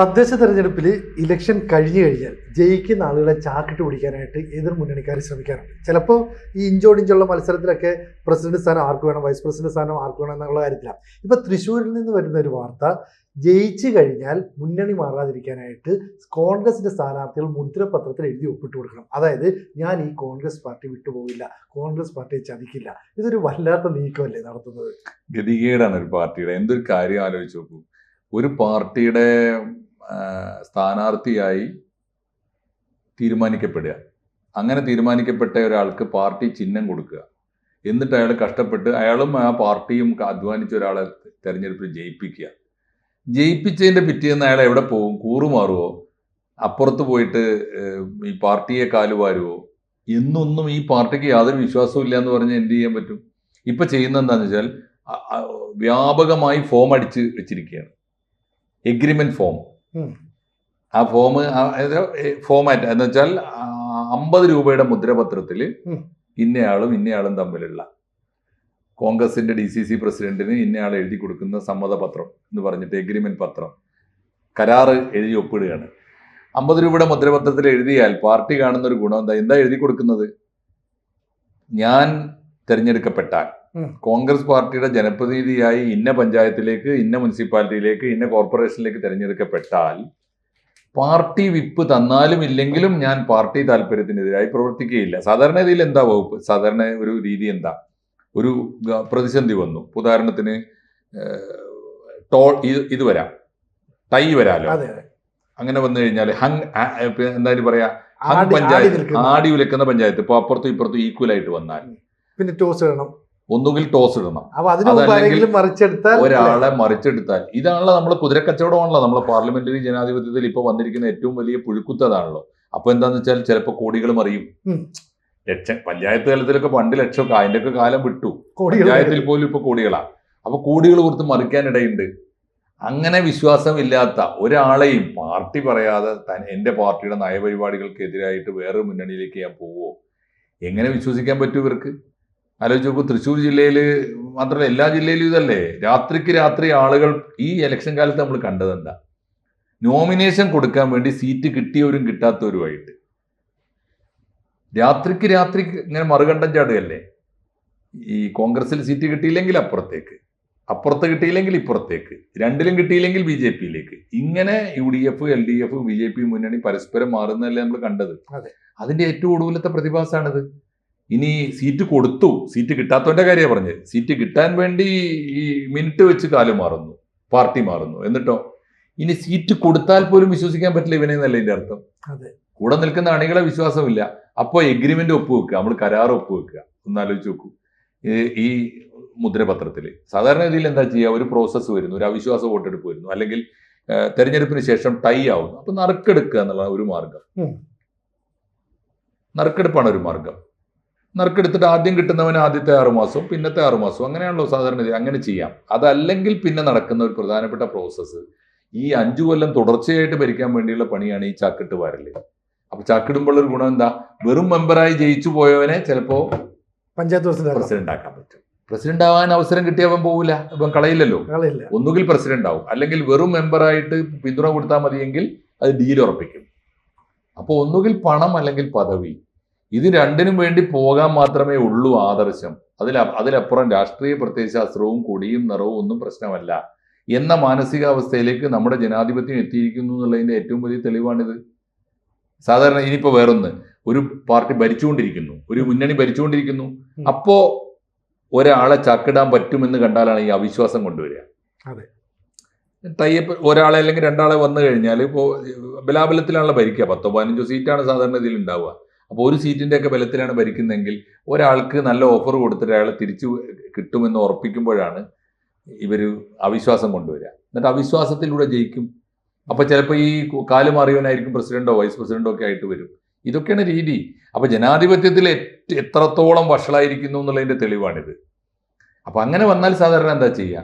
തദ്ദേശ തെരഞ്ഞെടുപ്പിൽ ഇലക്ഷൻ കഴിഞ്ഞു കഴിഞ്ഞാൽ ജയിക്കുന്ന ആളുകളെ ചാക്കിട്ട് പിടിക്കാനായിട്ട് എതിർ മുന്നണിക്കാർ ശ്രമിക്കാറുണ്ട്. ചിലപ്പോൾ ഈ ഇഞ്ചോടിഞ്ചുള്ള മത്സരത്തിലൊക്കെ പ്രസിഡന്റ് സ്ഥാനം ആർക്ക് വേണം വൈസ് പ്രസിഡന്റ് സ്ഥാനം ആർക്ക് വേണം എന്നുള്ള കാര്യത്തിലാണ് ഇപ്പം തൃശ്ശൂരിൽ നിന്ന് വരുന്ന ഒരു വാർത്ത ജയിച്ചു കഴിഞ്ഞാൽ മുന്നണി മാറാതിരിക്കാനായിട്ട് കോൺഗ്രസിന്റെ സ്ഥാനാർത്ഥികൾ മുദ്രപത്രത്തിൽ എഴുതി ഒപ്പിട്ട് കൊടുക്കണം. അതായത് ഞാൻ ഈ കോൺഗ്രസ് പാർട്ടി വിട്ടുപോകില്ല കോൺഗ്രസ് പാർട്ടിയെ ചതിക്കില്ല. ഇതൊരു വല്ലാത്ത നീക്കമല്ലേ നടത്തുന്നത്? ഗതികേടാണ് ഒരു പാർട്ടിയുടെ. എന്തൊരു കാര്യം ആലോചിച്ച് നോക്കൂ. ഒരു പാർട്ടിയുടെ സ്ഥാനാർത്ഥിയായി തീരുമാനിക്കപ്പെടുക. അങ്ങനെ തീരുമാനിക്കപ്പെട്ട ഒരാൾക്ക് പാർട്ടി ചിഹ്നം കൊടുക്കുക. എന്നിട്ട് അയാൾ കഷ്ടപ്പെട്ട് അയാളും ആ പാർട്ടിയും അധ്വാനിച്ച ഒരാളെ തെരഞ്ഞെടുപ്പിൽ ജയിപ്പിക്കുക. ജയിപ്പിച്ചതിന്റെ പിറ്റേന്ന് അയാൾ എവിടെ പോകും? കൂറുമാറുവോ അപ്പുറത്ത് പോയിട്ട് ഈ പാർട്ടിയെ കാലുവാരുവോ എന്നൊന്നും ഈ പാർട്ടിക്ക് യാതൊരു വിശ്വാസവും ഇല്ല എന്ന് പറഞ്ഞാൽ എന്ത് ചെയ്യാൻ പറ്റും? ഇപ്പൊ ചെയ്യുന്ന എന്താന്ന് വെച്ചാൽ വ്യാപകമായി ഫോം അടിച്ച് വെച്ചിരിക്കുകയാണ്. Agreement form. ആ ഫോം ഫോമാറ്റ് എന്ന് വെച്ചാൽ അമ്പത് രൂപയുടെ മുദ്രപത്രത്തിൽ. ഇന്നയാളും ഇന്നയാളും തമ്മിലുള്ള കോൺഗ്രസിന്റെ ഡി സി സി പ്രസിഡന്റിന് ഇന്നയാൾ എഴുതി കൊടുക്കുന്ന സമ്മതപത്രം എന്ന് പറഞ്ഞിട്ട് എഗ്രിമെന്റ് പത്രം. കരാറ് എഴുതി ഒപ്പിടുകയാണ്. അമ്പത് രൂപയുടെ മുദ്രപത്രത്തിൽ എഴുതിയാൽ പാർട്ടി കാണുന്ന ഒരു ഗുണം എന്താ? എന്താ എഴുതി കൊടുക്കുന്നത്? ഞാൻ തിരഞ്ഞെടുക്കപ്പെട്ടാൽ. കോൺഗ്രസ് പാർട്ടിയുടെ ജനപ്രതിനിധിയായി ഇന്ന പഞ്ചായത്തിലേക്ക് ഇന്ന മുനിസിപ്പാലിറ്റിയിലേക്ക് ഇന്ന കോർപ്പറേഷനിലേക്ക് തിരഞ്ഞെടുക്കപ്പെട്ടാൽ പാർട്ടി വിപ്പ് തന്നാലും ഇല്ലെങ്കിലും ഞാൻ പാർട്ടി താല്പര്യത്തിനെതിരായി പ്രവർത്തിക്കുകയില്ല. സാധാരണ രീതിയിൽ എന്താ വകുപ്പ്? സാധാരണ ഒരു രീതി എന്താ? ഒരു പ്രതിസന്ധി വന്നു. ഉദാഹരണത്തിന് ടോൾ ഇത് വരാം. ടൈ വരാലോ? അങ്ങനെ വന്നു കഴിഞ്ഞാൽ ഹങ് ആ- ഏ, പിന്നെ എന്താ ഇതിന് പറയാ ഹങ് പഞ്ചായത്ത്. ആടി ഉലക്കുന്ന പഞ്ചായത്ത് ഇപ്പൊ അപ്പുറത്തും ഇപ്പുറത്തും ഈക്വൽ ആയിട്ട് വന്നാൽ പിന്നെ ടോസ് ഇടണം ഒന്നുകിൽ ടോസ് ഇടണം. ഒരാളെ മറിച്ചെടുത്താൽ. ഇതാണല്ലോ നമ്മൾ കുതിരക്കച്ചവടമാണല്ലോ. നമ്മളെ പാർലമെന്ററി ജനാധിപത്യത്തിൽ ഇപ്പൊ വന്നിരിക്കുന്ന ഏറ്റവും വലിയ പുഴുക്കുത്തതാണല്ലോ അപ്പൊ എന്താന്ന് വെച്ചാൽ ചിലപ്പോൾ കോടികൾ മറിയും. ലക്ഷം പഞ്ചായത്ത് തലത്തിലൊക്കെ പണ്ട് ലക്ഷം അതിന്റെ ഒക്കെ കാലം വിട്ടു. പഞ്ചായത്തിൽ പോലും ഇപ്പൊ കോടികളാ. അപ്പൊ കോടികൾ കൊടുത്ത് മറിക്കാനിടയുണ്ട്. അങ്ങനെ വിശ്വാസമില്ലാത്ത ഒരാളെയും പാർട്ടി പറയാതെ തൻ എന്റെ പാർട്ടിയുടെ നയപരിപാടികൾക്ക് എതിരായിട്ട് വേറെ മുന്നണിയിലേക്ക് ഞാൻ പോവോ? എങ്ങനെ വിശ്വസിക്കാൻ പറ്റും ഇവർക്ക്? ആലോചിച്ച് നോക്കൂ തൃശ്ശൂർ ജില്ലയിൽ മാത്രമല്ല എല്ലാ ജില്ലയിലും ഇതല്ലേ? രാത്രിക്ക് രാത്രി ആളുകൾ ഈ ഇലക്ഷൻ കാലത്ത് നമ്മൾ കണ്ടതെന്താ? നോമിനേഷൻ കൊടുക്കാൻ വേണ്ടി സീറ്റ് കിട്ടിയവരും കിട്ടാത്തവരുമായിട്ട്. രാത്രിക്ക് രാത്രി ഇങ്ങനെ മറുകണ്ഠം ചാടുകയല്ലേ? ഈ കോൺഗ്രസിൽ സീറ്റ് കിട്ടിയില്ലെങ്കിൽ അപ്പുറത്തേക്ക് അപ്പുറത്ത് കിട്ടിയില്ലെങ്കിൽ ഇപ്പുറത്തേക്ക് രണ്ടിലും കിട്ടിയില്ലെങ്കിൽ ബി ജെ പിയിലേക്ക്. ഇങ്ങനെ U D F L D F B J P മുന്നണി പരസ്പരം മാറുന്നതല്ലേ നമ്മൾ കണ്ടത്? അതെ. അതിന്റെ ഏറ്റവും ഒടുവിലത്തെ പ്രതിഭാസമാണിത്. ഇനി സീറ്റ് കൊടുത്തു. സീറ്റ് കിട്ടാത്തവന്റെ കാര്യമാണ് പറഞ്ഞത് സീറ്റ് കിട്ടാൻ വേണ്ടി ഈ മിനിറ്റ് വെച്ച് കാലം മാറുന്നു. പാർട്ടി മാറുന്നു. എന്നിട്ടോ? ഇനി സീറ്റ് കൊടുത്താൽ പോലും വിശ്വസിക്കാൻ പറ്റില്ല ഇവനെ എന്നല്ല ഇതിന്റെ അർത്ഥം? അതെ. കൂടെ നിൽക്കുന്ന അണികളെ വിശ്വാസമില്ല. അപ്പോൾ എഗ്രിമെന്റ് ഒപ്പുവെക്കുക നമ്മൾ കരാർ ഒപ്പുവെക്കുക ഒന്നാലോചിച്ച് നോക്കൂ. ഈ- മുദ്രപത്രത്തിൽ സാധാരണ രീതിയിൽ എന്താ ചെയ്യുക ഒരു പ്രോസസ്സ് വരുന്നു. ഒരു അവിശ്വാസ വോട്ടെടുപ്പ് വരുന്നു. അല്ലെങ്കിൽ തെരഞ്ഞെടുപ്പിന് ശേഷം ടൈ ആവുന്നു. അപ്പൊ നറുക്കെടുക്കുക എന്നുള്ള ഒരു മാർഗം. നറുക്കെടുപ്പാണ് ഒരു മാർഗം നറുക്കെടുത്തിട്ട് ആദ്യം കിട്ടുന്നവന് ആദ്യത്തെ ആറുമാസവും പിന്നത്തെ ആറുമാസവും അങ്ങനെയാണല്ലോ സാധാരണ അങ്ങനെ ചെയ്യാം. അതല്ലെങ്കിൽ പിന്നെ നടക്കുന്ന ഒരു പ്രധാനപ്പെട്ട പ്രോസസ്സ് ഈ അഞ്ചു കൊല്ലം തുടർച്ചയായിട്ട് ഭരിക്കാൻ വേണ്ടിയുള്ള പണിയാണ് ഈ ചാക്കിട്ട് വാരൽ. അപ്പൊ ചാക്കിടുമ്പോൾ ഒരു ഗുണം എന്താ? വെറും മെമ്പറായി ജയിച്ചു പോയവനെ ചിലപ്പോ പഞ്ചായത്ത് പ്രസിഡന്റ് പ്രസിഡന്റ് ആക്കാൻ പറ്റും. പ്രസിഡന്റ് ആവാൻ അവസരം കിട്ടിയവൻ പോവില്ല അവൻ കളയില്ലല്ലോ. ഒന്നുകിൽ പ്രസിഡന്റ് ആവും. അല്ലെങ്കിൽ വെറും മെമ്പറായിട്ട് പിന്തുണ കൊടുത്താൽ മതിയെങ്കിൽ അത് ഡീൽ ഉറപ്പിക്കും. അപ്പോൾ ഒന്നുകിൽ പണം അല്ലെങ്കിൽ പദവി. ഇത് രണ്ടിനും വേണ്ടി പോകാൻ മാത്രമേ ഉള്ളൂ ആദർശം. അതിൽ അതിലപ്പുറം രാഷ്ട്രീയ പ്രത്യയശാസ്ത്രവും കൊടിയും നിറവും ഒന്നും പ്രശ്നമല്ല. എന്ന മാനസികാവസ്ഥയിലേക്ക് നമ്മുടെ ജനാധിപത്യം എത്തിയിരിക്കുന്നു എന്നുള്ളതിന്റെ ഏറ്റവും വലിയ തെളിവാണിത്. സാധാരണ ഇനിയിപ്പോൾ വേറൊന്ന്. ഒരു പാർട്ടി ഭരിച്ചുകൊണ്ടിരിക്കുന്നു. ഒരു മുന്നണി ഭരിച്ചുകൊണ്ടിരിക്കുന്നു. അപ്പോ ഒരാളെ ചാക്കിടാൻ പറ്റുമെന്ന് കണ്ടാലാണ് ഈ അവിശ്വാസം കൊണ്ടുവരിക. അതെ. തയ്യപ്പ് ഒരാളെ അല്ലെങ്കിൽ രണ്ടാളെ വന്നു കഴിഞ്ഞാൽ ഇപ്പോൾ ബലാബലത്തിലാണല്ലോ ഭരിക്കുക. പത്തോ പതിനഞ്ചോ സീറ്റാണ് സാധാരണ ഇതിൽ ഉണ്ടാവുക. അപ്പോൾ ഒരു സീറ്റിന്റെ ഒക്കെ ബലത്തിലാണ് ഭരിക്കുന്നതെങ്കിൽ ഒരാൾക്ക് നല്ല ഓഫർ കൊടുത്തിട്ട് അയാൾ തിരിച്ചു കിട്ടുമെന്ന് ഉറപ്പിക്കുമ്പോഴാണ് ഇവർ അവിശ്വാസം കൊണ്ടുവരിക. എന്നിട്ട് അവിശ്വാസത്തിലൂടെ ജയിക്കും. അപ്പോൾ ചിലപ്പോൾ ഈ കാൽ മാറിയവനായിരിക്കും പ്രസിഡന്റോ വൈസ് പ്രസിഡന്റോ ഒക്കെ ആയിട്ട് വരും. ഇതൊക്കെയാണ് രീതി. അപ്പോൾ ജനാധിപത്യത്തിൽ എത്രത്തോളം വഷളായിരിക്കുന്നു എന്നുള്ളതിന്റെ തെളിവാണിത്. അപ്പോൾ അങ്ങനെ വന്നാൽ സാധാരണ എന്താ ചെയ്യുക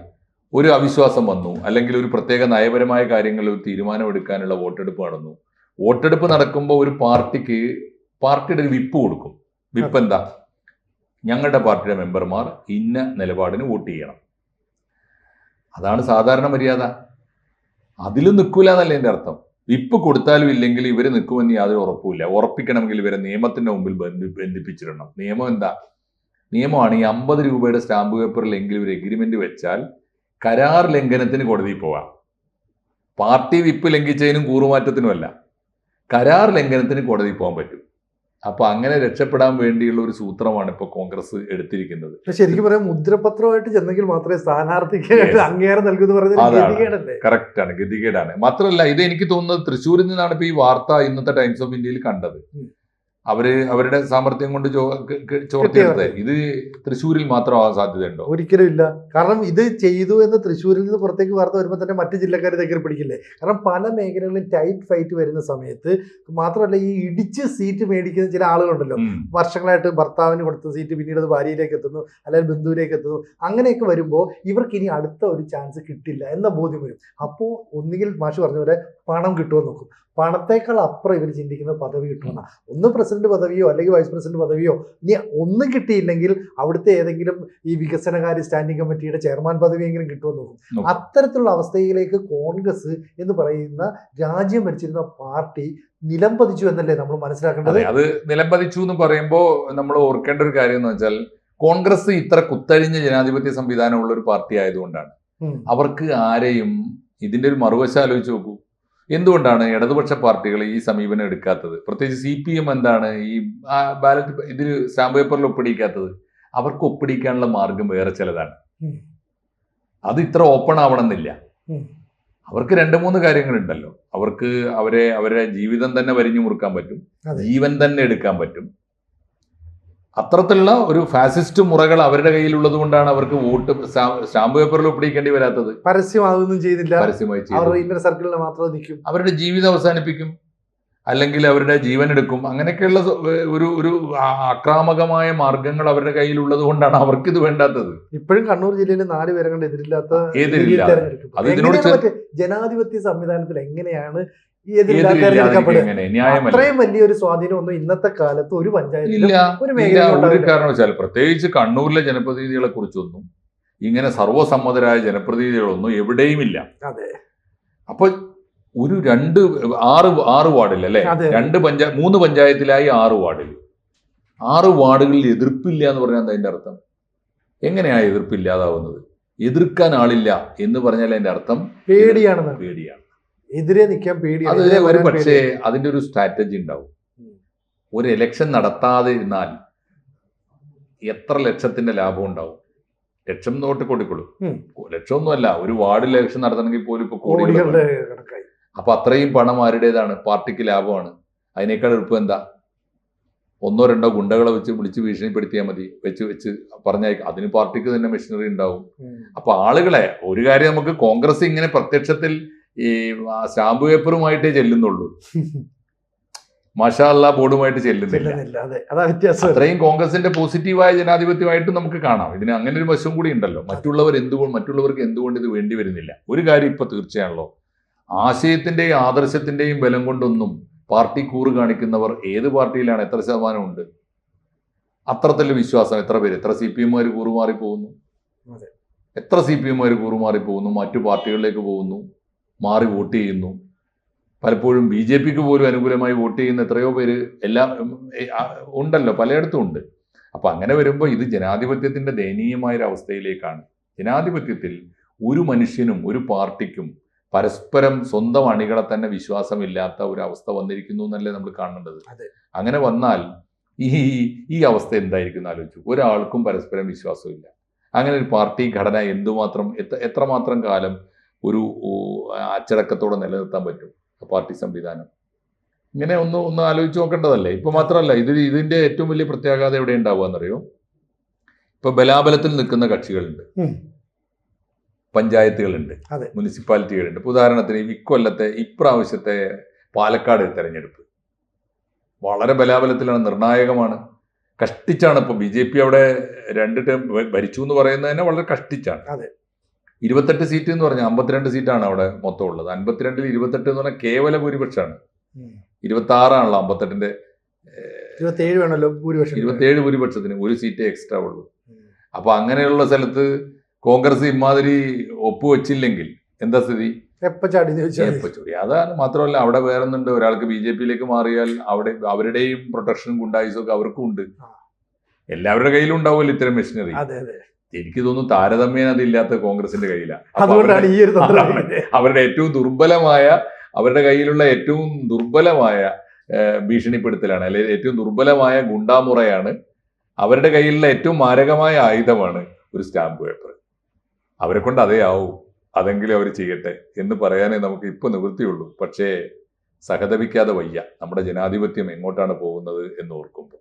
ഒരു അവിശ്വാസം വന്നു. അല്ലെങ്കിൽ ഒരു പ്രത്യേക നയപരമായ കാര്യങ്ങളിൽ ഒരു തീരുമാനമെടുക്കാനുള്ള വോട്ടെടുപ്പ് നടന്നു. വോട്ടെടുപ്പ് നടക്കുമ്പോൾ ഒരു പാർട്ടിക്ക് പാർട്ടിയുടെ ഒരു വിപ്പ് കൊടുക്കും. വിപ്പ് എന്താ? ഞങ്ങളുടെ പാർട്ടിയുടെ മെമ്പർമാർ ഇന്ന നിലപാടിന് വോട്ട് ചെയ്യണം. അതാണ് സാധാരണ മര്യാദ. അതിലും നിൽക്കൂല എന്നല്ല എന്റെ അർത്ഥം. വിപ്പ് കൊടുത്താലും ഇല്ലെങ്കിൽ ഇവർ നിൽക്കുമെന്ന് യാതൊരു ഉറപ്പുമില്ല. ഉറപ്പിക്കണമെങ്കിൽ ഇവരെ നിയമത്തിന്റെ മുമ്പിൽ ബന്ധി ബന്ധിപ്പിച്ചിടണം. നിയമം എന്താ? നിയമമാണ് ഈ അമ്പത് രൂപയുടെ സ്റ്റാമ്പ് പേപ്പറിലെങ്കിലും ഒരു എഗ്രിമെന്റ് വെച്ചാൽ കരാർ ലംഘനത്തിന് കോടതിയിൽ പോവാം. പാർട്ടി വിപ്പ് ലംഘിച്ചതിനും കൂറുമാറ്റത്തിനുമല്ല. കരാർ ലംഘനത്തിന് കോടതിയിൽ പോകാൻ പറ്റും. അപ്പൊ അങ്ങനെ രക്ഷപ്പെടാൻ വേണ്ടിയുള്ള ഒരു സൂത്രമാണ് ഇപ്പൊ കോൺഗ്രസ് എടുത്തിരിക്കുന്നത് ശരിക്കും പറയാം മുദ്രപത്രമായിട്ട് ചെന്നെങ്കിൽ മാത്രമേ സ്ഥാനാർത്ഥിക്ക്. അംഗീകാരം നൽകുന്നു പറയുന്നത്. കറക്റ്റ് ആണ് ഗതികേടാണ് മാത്രമല്ല ഇത് എനിക്ക് തോന്നുന്നത് തൃശ്ശൂരിൽ നിന്നാണ് ഇപ്പൊ ഈ വാർത്ത ഇന്നത്തെ ടൈംസ് ഓഫ് ഇന്ത്യയിൽ കണ്ടത്. അവർ അവരുടെ സാമർഥ്യം കൊണ്ട് ചോർത്തിയെടുത്ത് ഇത് തൃശ്ശൂരിൽ മാത്രമാവാൻ സാധ്യതയുണ്ടോ? ഒരിക്കലും ഇല്ല. കാരണം ഇത് ചെയ്തു എന്ന് തൃശ്ശൂരിൽ നിന്ന് പുറത്തേക്ക് വാർത്ത വരുമ്പോൾ തന്നെ മറ്റു ജില്ലക്കാർ ഇതൊക്കെ പിടിക്കില്ലേ? കാരണം പല മേഖലകളിലും ടൈറ്റ് ഫൈറ്റ് വരുന്ന സമയത്ത് മാത്രമല്ല ഈ ഇടിച്ച് സീറ്റ് മേടിക്കുന്ന ചില ആളുകളുണ്ടല്ലോ. വർഷങ്ങളായിട്ട് ഭർത്താവിന് കൊടുത്ത സീറ്റ് പിന്നീട് അത് ഭാര്യയിലേക്ക് എത്തുന്നു അല്ലെങ്കിൽ ബന്ധുവിലേക്ക് എത്തുന്നു. അങ്ങനെയൊക്കെ വരുമ്പോൾ ഇവർക്ക് ഇനി അടുത്ത ഒരു ചാൻസ് കിട്ടില്ല എന്ന ബോധ്യം വരും. അപ്പോൾ ഒന്നുകിൽ മാഷ് പറഞ്ഞ പോലെ പണം കിട്ടുമെന്ന് നോക്കും. പണത്തേക്കാൾ അപ്പുറം ഇവർ ചിന്തിക്കുന്ന പദവി കിട്ടുമെന്ന. ഒന്ന് പ്രസിഡന്റ് പദവിയോ അല്ലെങ്കിൽ വൈസ് പ്രസിഡന്റ് പദവിയോ ഇനി ഒന്നും കിട്ടിയില്ലെങ്കിൽ അവിടുത്തെ ഏതെങ്കിലും ഈ വികസനകാര്യ സ്റ്റാൻഡിംഗ് കമ്മിറ്റിയുടെ ചെയർമാൻ പദവിയെങ്കിലും കിട്ടുമെന്ന് നോക്കും. അത്തരത്തിലുള്ള അവസ്ഥയിലേക്ക് കോൺഗ്രസ് എന്ന് പറയുന്ന രാജ്യം ഭരിച്ചിരുന്ന പാർട്ടി നിലം പതിച്ചു എന്നല്ലേ നമ്മൾ മനസ്സിലാക്കേണ്ടത്? അത് അത് നിലംപതിച്ചു എന്ന് പറയുമ്പോൾ നമ്മൾ ഓർക്കേണ്ട ഒരു കാര്യം എന്ന് വെച്ചാൽ കോൺഗ്രസ് ഇത്ര കുത്തഴിഞ്ഞ ജനാധിപത്യ സംവിധാനമുള്ള ഒരു പാർട്ടി ആയതുകൊണ്ടാണ്. അവർക്ക് ആരെയും ഇതിന്റെ ഒരു മറുവശം ആലോചിച്ച് നോക്കൂ. എന്തുകൊണ്ടാണ് ഇടതുപക്ഷ പാർട്ടികൾ ഈ സമീപനം എടുക്കാത്തത്? പ്രത്യേകിച്ച് സി പി എം എന്താണ് ഈ ബാലറ്റ് ഇതിൽ സ്റ്റാമ്പ് പേപ്പറിൽ ഒപ്പിടിക്കാത്തത്? അവർക്ക് ഒപ്പിടിക്കാനുള്ള മാർഗം വേറെ ചിലതാണ്. അത് ഇത്ര ഓപ്പൺ ആവണമെന്നില്ല. അവർക്ക് രണ്ട് മൂന്ന് കാര്യങ്ങളുണ്ടല്ലോ. അവർക്ക് അവരെ അവരുടെ ജീവിതം തന്നെ വരിഞ്ഞു മുറുക്കാൻ പറ്റും. ജീവൻ തന്നെ എടുക്കാൻ പറ്റും. അത്തരത്തിലുള്ള ഒരു ഫാസിസ്റ്റ് മുറകൾ അവരുടെ കയ്യിലുള്ളത് കൊണ്ടാണ് അവർക്ക് വോട്ട് സ്റ്റാ- സ്റ്റാമ്പ് പേപ്പറിൽ ഒപ്പിടിക്കേണ്ടി വരാത്തത്. പരസ്യമാകുന്നും ചെയ്തില്ല. പരസ്യമായി അവരുടെ ഇന്നർ സർക്കിളിൽ മാത്രം നിൽക്കും. അവരുടെ ജീവിതം അവസാനിപ്പിക്കും. അല്ലെങ്കിൽ അവരുടെ ജീവൻ എടുക്കും. അങ്ങനെയൊക്കെയുള്ള ഒരു ഒരു ആക്രാമകമായ മാർഗങ്ങൾ അവരുടെ കയ്യിലുള്ളത് കൊണ്ടാണ് അവർക്ക് ഇത് വേണ്ടാത്തത്. ഇപ്പോഴും കണ്ണൂർ ജില്ലയിൽ നാല് പേരെ കണ്ട് എതിരില്ലാത്ത ജനാധിപത്യ സംവിധാനത്തിൽ എങ്ങനെയാണ് അത്രയും വലിയൊരു സ്വാധീനം ഒന്നും ഇന്നത്തെ കാലത്ത് ഒരു പഞ്ചായത്തിലും ഒരു. പ്രത്യേകിച്ച് കണ്ണൂരിലെ ജനപ്രതിനിധികളെ കുറിച്ചൊന്നും ഇങ്ങനെ സർവസമ്മതരായ ജനപ്രതിനിധികളൊന്നും എവിടെയും ഇല്ല അതെ. അപ്പൊ ഒരു രണ്ട് ആറ് ആറ് വാർഡിൽ അല്ലെ? രണ്ട് പഞ്ചായത്ത് മൂന്ന് പഞ്ചായത്തിലായി ആറ് വാർഡിൽ ആറ് വാർഡുകളിൽ എതിർപ്പില്ല എന്ന് പറഞ്ഞാൽ എന്താ അതിന്റെ അർത്ഥം? എങ്ങനെയാ എതിർപ്പില്ലാതാവുന്നത് എതിർക്കാൻ ആളില്ല എന്ന് പറഞ്ഞാൽ അതിന്റെ അർത്ഥം പേടിയാണ് പേടിയാണ്. എതിരെ നിൽക്കാൻ പേടിയാണ് ഒരു പക്ഷേ. അതിന്റെ ഒരു സ്ട്രാറ്റജി ഉണ്ടാവും. ഒരു ഇലക്ഷൻ നടത്താതെ ഇരുന്നാൽ എത്ര ലക്ഷത്തിന്റെ ലാഭം ഉണ്ടാവും? ലക്ഷം നോട്ട് കൊടുക്കുള്ളൂ ലക്ഷമൊന്നും ലക്ഷമൊന്നുമല്ല ഒരു വാർഡിൽ ഇലക്ഷൻ നടത്തണമെങ്കിൽ പോലും ഇപ്പൊ കോടികളുടെ അപ്പൊ അത്രയും പണം ആരുടേതാണ്? പാർട്ടിക്ക് ലാഭമാണ്. അതിനേക്കാൾ എളുപ്പം എന്താ? ഒന്നോ രണ്ടോ ഗുണ്ടകളെ വെച്ച് വിളിച്ച് ഭീഷണിപ്പെടുത്തിയാൽ മതി. വെച്ച് വെച്ച് പറഞ്ഞയക്കും അതിന് പാർട്ടിക്ക് തന്നെ മെഷീനറി ഉണ്ടാവും. അപ്പൊ ആളുകളെ ഒരു കാര്യം നമുക്ക് കോൺഗ്രസ് ഇങ്ങനെ പ്രത്യക്ഷത്തിൽ ഈ സ്റ്റാമ്പ് പേപ്പറുമായിട്ടേ ചെല്ലുന്നുള്ളൂ. മഷാല്ല ബോർഡുമായിട്ട് ചെല്ലുന്നില്ല. അത്രയും കോൺഗ്രസിന്റെ പോസിറ്റീവായ ജനാധിപത്യമായിട്ട് നമുക്ക് കാണാം. ഇതിന് അങ്ങനെ ഒരു വശം കൂടി ഉണ്ടല്ലോ. മറ്റുള്ളവർ എന്തുകൊണ്ട് മറ്റുള്ളവർക്ക് എന്തുകൊണ്ട് ഇത് വേണ്ടി വരുന്നില്ല? ഒരു കാര്യം ഇപ്പൊ തീർച്ചയാണല്ലോ. ആശയത്തിന്റെയും ആദർശത്തിന്റെയും ബലം കൊണ്ടൊന്നും പാർട്ടി കൂറ് കാണിക്കുന്നവർ ഏത് പാർട്ടിയിലാണ് എത്ര ശതമാനം ഉണ്ട്? അത്രത്തിൽ വിശ്വാസം. എത്ര പേര്? എത്ര സി പി എമ്മുകാർ കൂറുമാറി പോകുന്നു എത്ര സി പി എമ്മുകാർ കൂറുമാറി പോകുന്നു മറ്റു പാർട്ടികളിലേക്ക് പോകുന്നു? മാറി വോട്ട് ചെയ്യുന്നു. പലപ്പോഴും ബി ജെ പിക്ക് പോലും അനുകൂലമായി വോട്ട് ചെയ്യുന്ന എത്രയോ പേര് എല്ലാം ഉണ്ടല്ലോ പലയിടത്തും ഉണ്ട്. അപ്പൊ അങ്ങനെ വരുമ്പോൾ ഇത് ജനാധിപത്യത്തിന്റെ ദയനീയമായ ഒരു അവസ്ഥയിലേക്കാണ് ജനാധിപത്യത്തിൽ ഒരു മനുഷ്യനും ഒരു പാർട്ടിക്കും പരസ്പരം സ്വന്തം അണികളെ തന്നെ വിശ്വാസമില്ലാത്ത ഒരു അവസ്ഥ വന്നിരിക്കുന്നു എന്നല്ലേ നമ്മൾ കാണേണ്ടത്. അങ്ങനെ വന്നാൽ ഈ ഈ അവസ്ഥ എന്തായിരിക്കും ആലോചിച്ചു. ഒരാൾക്കും പരസ്പരം വിശ്വാസമില്ല. അങ്ങനെ ഒരു പാർട്ടി ഘടന എന്തുമാത്രം എത്ര എത്രമാത്രം കാലം ഒരു അച്ചടക്കത്തോടെ നിലനിർത്താൻ പറ്റും. പാർട്ടി സംവിധാനം. ഇങ്ങനെ ഒന്ന് ഒന്ന് ആലോചിച്ച് നോക്കേണ്ടതല്ലേ? ഇപ്പൊ മാത്രമല്ല ഇത് ഇതിന്റെ ഏറ്റവും വലിയ പ്രത്യാഘാതം എവിടെ ഉണ്ടാവുക ഇപ്പൊ ബലാബലത്തിൽ നിൽക്കുന്ന കക്ഷികളുണ്ട്. പഞ്ചായത്തുകളുണ്ട്. മുനിസിപ്പാലിറ്റികളുണ്ട്. ഇപ്പൊ ഉദാഹരണത്തിന് ഇക്കൊല്ലത്തെ ഇപ്രാവശ്യത്തെ പാലക്കാട് തെരഞ്ഞെടുപ്പ്. വളരെ ബലാബലത്തിലാണ് നിർണായകമാണ്. കഷ്ടിച്ചാണ് ഇപ്പൊ ബി ജെ പി അവിടെ രണ്ട് ടേം ഭരിച്ചു എന്ന് പറയുന്നത് തന്നെ വളരെ കഷ്ടിച്ചാണ്. അതെ. ഇരുപത്തെട്ട് സീറ്റ് എന്ന് പറഞ്ഞാൽ അമ്പത്തിരണ്ട് സീറ്റാണ് അവിടെ മൊത്തം ഉള്ളത്. അൻപത്തിരണ്ടിൽ ഇരുപത്തെട്ട് എന്ന് പറഞ്ഞാൽ കേവല ഭൂരിപക്ഷമാണ്. ഇരുപത്തി ആറാണല്ലോ അമ്പത്തെട്ടിന്റെ ഇരുപത്തേഴ് വേണമല്ലോ ഭൂരിപക്ഷം. ഇരുപത്തേഴ് ഭൂരിപക്ഷത്തിന് ഒരു സീറ്റേ എക്സ്ട്രാ ഉള്ളൂ. അപ്പൊ അങ്ങനെയുള്ള സ്ഥലത്ത് കോൺഗ്രസ് ഇമാതിരി ഒപ്പുവെച്ചില്ലെങ്കിൽ എന്താ സ്ഥിതി? എപ്പ ചാടി എന്ന് ചോദിച്ചാൽ എപ്പോ അതാണ് മാത്രമല്ല അവിടെ വേറൊന്നുണ്ട്. ഒരാൾക്ക് ബി ജെ പിയിലേക്ക് മാറിയാൽ അവിടെ അവരുടെയും പ്രൊട്ടക്ഷനും ഗുണ്ടായുസും ഒക്കെ അവർക്കും ഉണ്ട് എല്ലാവരുടെ കയ്യിലും ഉണ്ടാവുമല്ലോ ഇത്തരം മെഷീനറി. അതെ അതെ. എനിക്ക് തോന്നുന്നു താരതമ്യേന അതില്ലാത്ത കോൺഗ്രസിന്റെ കയ്യിലാണ് അതുകൊണ്ടാണ് ഈ ഒരു അവരുടെ ഏറ്റവും ദുർബലമായ അവരുടെ കയ്യിലുള്ള ഏറ്റവും ദുർബലമായ ഭീഷണിപ്പെടുത്തലാണ് അല്ലെങ്കിൽ ഏറ്റവും ദുർബലമായ ഗുണ്ടാമുറയാണ് അവരുടെ കയ്യിലുള്ള ഏറ്റവും മാരകമായ ആയുധമാണ് ഒരു സ്റ്റാമ്പ് പേപ്പർ. അവരെ കൊണ്ട് അതേ ആവൂ അതെങ്കിലും അവർ ചെയ്യട്ടെ എന്ന് പറയാനേ നമുക്ക് ഇപ്പൊ നിവൃത്തിയുള്ളൂ. പക്ഷേ സഹതപിക്കാതെ വയ്യ. നമ്മുടെ ജനാധിപത്യം എങ്ങോട്ടാണ് പോകുന്നത് എന്ന് ഓർക്കുമ്പോൾ.